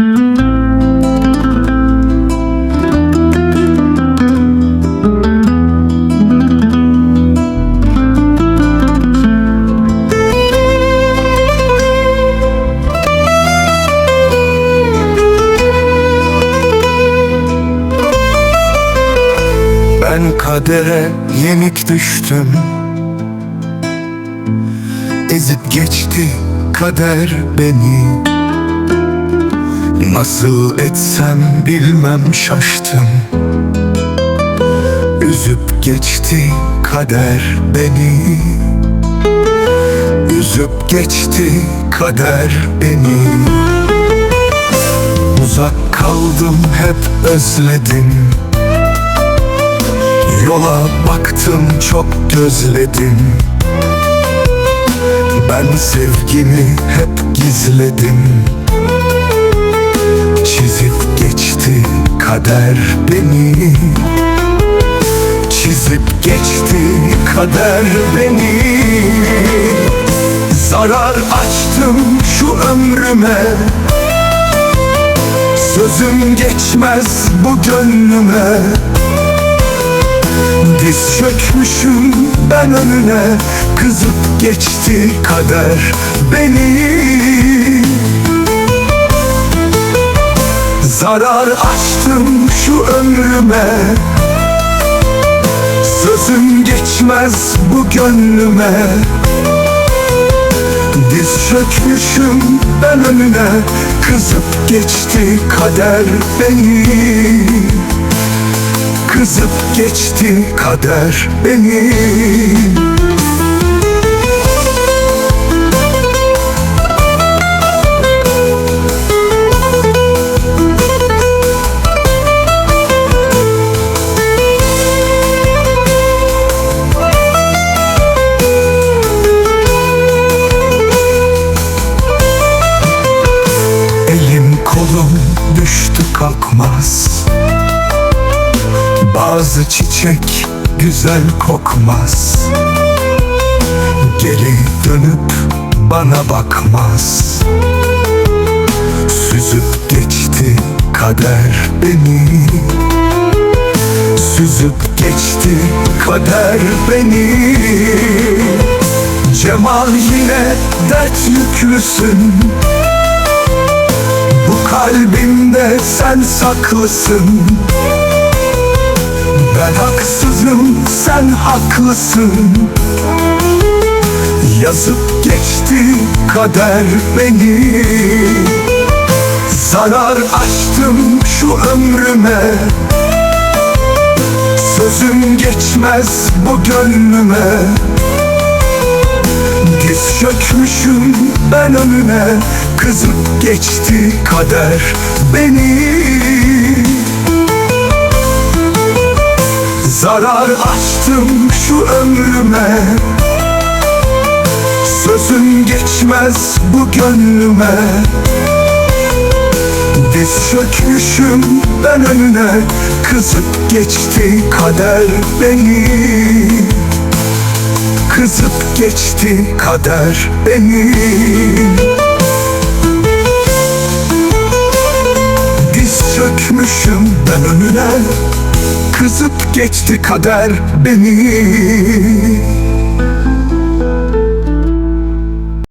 Ben kadere yenik düştüm. Ezip geçti kader beni Nasıl etsem bilmem şaştım. Üzüp geçti kader beni. Üzüp geçti kader beni. Uzak kaldım hep özledim. Yola baktım çok gözledim. Ben sevgimi hep gizledim kader beni. Çizip geçti kader beni. Zarar açtım şu ömrüme. Sözüm geçmez bu gönlüme. Diz çökmüşüm ben önüne. Kızıp geçti kader beni Zarar açtım şu ömrüme. Sözüm geçmez bu gönlüme. Diz çökmüşüm ben önüne Kızıp geçti kader beni. Kızıp geçti kader beni kolum düştü kalkmaz. Bazı çiçek güzel kokmaz. Geri dönüp bana bakmaz. Süzüp geçti kader beni. Süzüp geçti kader beni. Cemal yine dert yüklüsün kalbimde sen saklısın. Ben haksızım sen haklısın. Yazıp geçti kader beni. Zarar açtım şu ömrüme. Sözüm geçmez bu gönlüme. Diz çökmüşüm ben önüne Kızıp geçti kader beni. Zarar açtım şu ömrüme. Sözüm geçmez bu gönlüme. Diz çökmüşüm ben önüne. Kızıp geçti kader beni. Kızıp geçti kader beni çökmüşüm ben önüne. Kızıp geçti kader beni